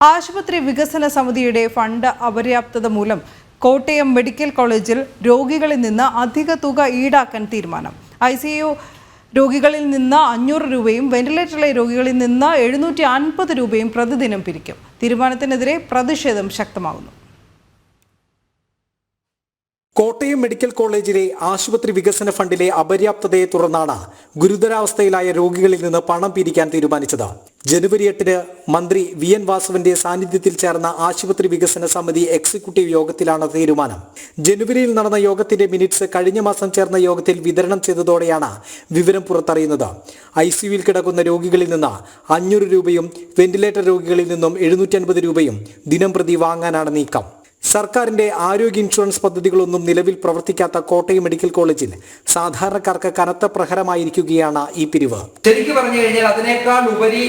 ആശുപത്രി വികസന സമിതിയുടെ ഫണ്ട് അപര്യാപ്തത മൂലം കോട്ടയം മെഡിക്കൽ കോളേജിൽ രോഗികളിൽ നിന്ന് അധിക തുക ഈടാക്കാൻ തീരുമാനം. ഐ സി യു രോഗികളിൽ നിന്ന് അഞ്ഞൂറ് രൂപയും വെന്റിലേറ്ററിലെ രോഗികളിൽ നിന്ന് എഴുന്നൂറ്റി അൻപത് രൂപയും പ്രതിദിനം പിരിക്കും. തീരുമാനത്തിനെതിരെ പ്രതിഷേധം ശക്തമാകുന്നു. കോട്ടയം മെഡിക്കൽ കോളേജിലെ ആശുപത്രി വികസന ഫണ്ടിലെ അപര്യാപ്തതയെ തുടർന്നാണ് ഗുരുതരാവസ്ഥയിലായ രോഗികളിൽ നിന്ന് പണം പിരിക്കാൻ തീരുമാനിച്ചത്. ജനുവരി എട്ടിന് മന്ത്രി വി എൻ വാസവന്റെ സാന്നിധ്യത്തിൽ ചേർന്ന ആശുപത്രി വികസന സമിതി എക്സിക്യൂട്ടീവ് യോഗത്തിലാണ് തീരുമാനം. ജനുവരിയിൽ നടന്ന യോഗത്തിന്റെ മിനിറ്റ്സ് കഴിഞ്ഞ മാസം ചേർന്ന യോഗത്തിൽ വിതരണം ചെയ്തതോടെയാണ് വിവരം പുറത്തറിയുന്നത്. ഐ കിടക്കുന്ന രോഗികളിൽ നിന്ന് അഞ്ഞൂറ് രൂപയും വെന്റിലേറ്റർ രോഗികളിൽ നിന്നും എഴുന്നൂറ്റി രൂപയും ദിനം വാങ്ങാനാണ് നീക്കം. സർക്കാരിന്റെ ആരോഗ്യ ഇൻഷുറൻസ് പദ്ധതികളൊന്നും നിലവിൽ പ്രവർത്തിക്കാത്ത കോട്ടയം മെഡിക്കൽ കോളേജിൽ സാധാരണക്കാർക്ക് കനത്ത പ്രഹരമായിരിക്കുകയാണ് ഈ പിരിവ്. ശരിക്കും പറഞ്ഞു കഴിഞ്ഞാൽ അതിനേക്കാൾ ഉപരി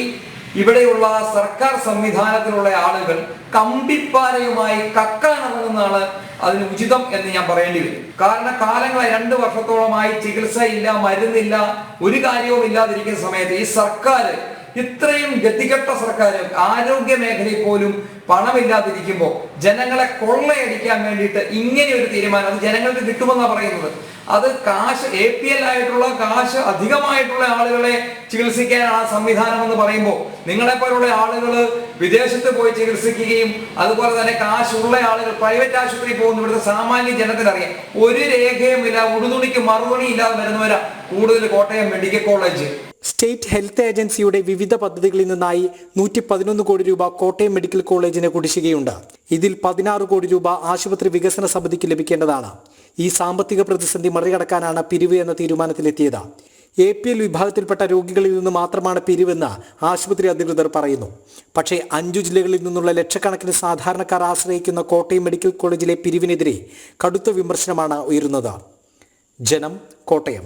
ഇവിടെയുള്ള സർക്കാർ സംവിധാനത്തിലുള്ള ആളുകൾ കമ്പിപ്പാലയുമായി കക്കാനിറങ്ങുന്നതാണ് അതിന് ഉചിതം എന്ന് ഞാൻ പറയേണ്ടി വരും. കാരണം കാലങ്ങളെ രണ്ട് വർഷത്തോളമായി ചികിത്സയില്ല മരുന്നില്ല ഒരു കാര്യവും ഇല്ലാതിരിക്കുന്ന സമയത്ത് ഈ സർക്കാർ ഇത്രയും ഗതികെട്ട സർക്കാർ ആരോഗ്യ മേഖലയിൽ പോലും പണമില്ലാതിരിക്കുമ്പോൾ ജനങ്ങളെ കൊള്ളയടിക്കാൻ വേണ്ടിയിട്ട് ഇങ്ങനെ ഒരു തീരുമാനം അത് ജനങ്ങൾക്ക് കിട്ടുമെന്നാണ് പറയുന്നത്. അത് കാശ് എ പി എൽ ആയിട്ടുള്ള കാശ് അധികമായിട്ടുള്ള ആളുകളെ ചികിത്സിക്കാനാണ് ആ സംവിധാനം എന്ന് പറയുമ്പോൾ നിങ്ങളെ പോലുള്ള ആളുകൾ വിദേശത്ത് പോയി ചികിത്സിക്കുകയും അതുപോലെ തന്നെ കാശുള്ള ആളുകൾ പ്രൈവറ്റ് ആശുപത്രി പോകുന്ന ഇവിടുത്തെ സാമാന്യ ജനത്തിനറിയാം. ഒരു രേഖയും ഇല്ല ഉടുതുണിക്ക് മറുപടി ഇല്ലാതെ വരുന്നവരാ കൂടുതൽ Kottayam medical college. State health ഏജൻസിയുടെ വിവിധ പദ്ധതികളിൽ നിന്നായി നൂറ്റി പതിനൊന്ന് കോടി രൂപ കോട്ടയം മെഡിക്കൽ കോളേജിന് കുടിശ്ശികയുണ്ട്. ഇതിൽ പതിനാറ് കോടി രൂപ ആശുപത്രി വികസന സമിതിക്ക് ലഭിക്കേണ്ടതാണ്. ഈ സാമ്പത്തിക പ്രതിസന്ധി മറികടക്കാനാണ് പിരിവ് എന്ന തീരുമാനത്തിലെത്തിയത്. എ പി എൽ വിഭാഗത്തിൽപ്പെട്ട രോഗികളിൽ നിന്ന് മാത്രമാണ് പിരിവെന്ന് ആശുപത്രി അധികൃതർ പറയുന്നു. പക്ഷേ അഞ്ചു ജില്ലകളിൽ നിന്നുള്ള ലക്ഷക്കണക്കിന് സാധാരണക്കാർ ആശ്രയിക്കുന്ന കോട്ടയം മെഡിക്കൽ കോളേജിലെ പിരിവിനെതിരെ കടുത്ത വിമർശനമാണ് ഉയരുന്നത്. ജനം കോട്ടയം.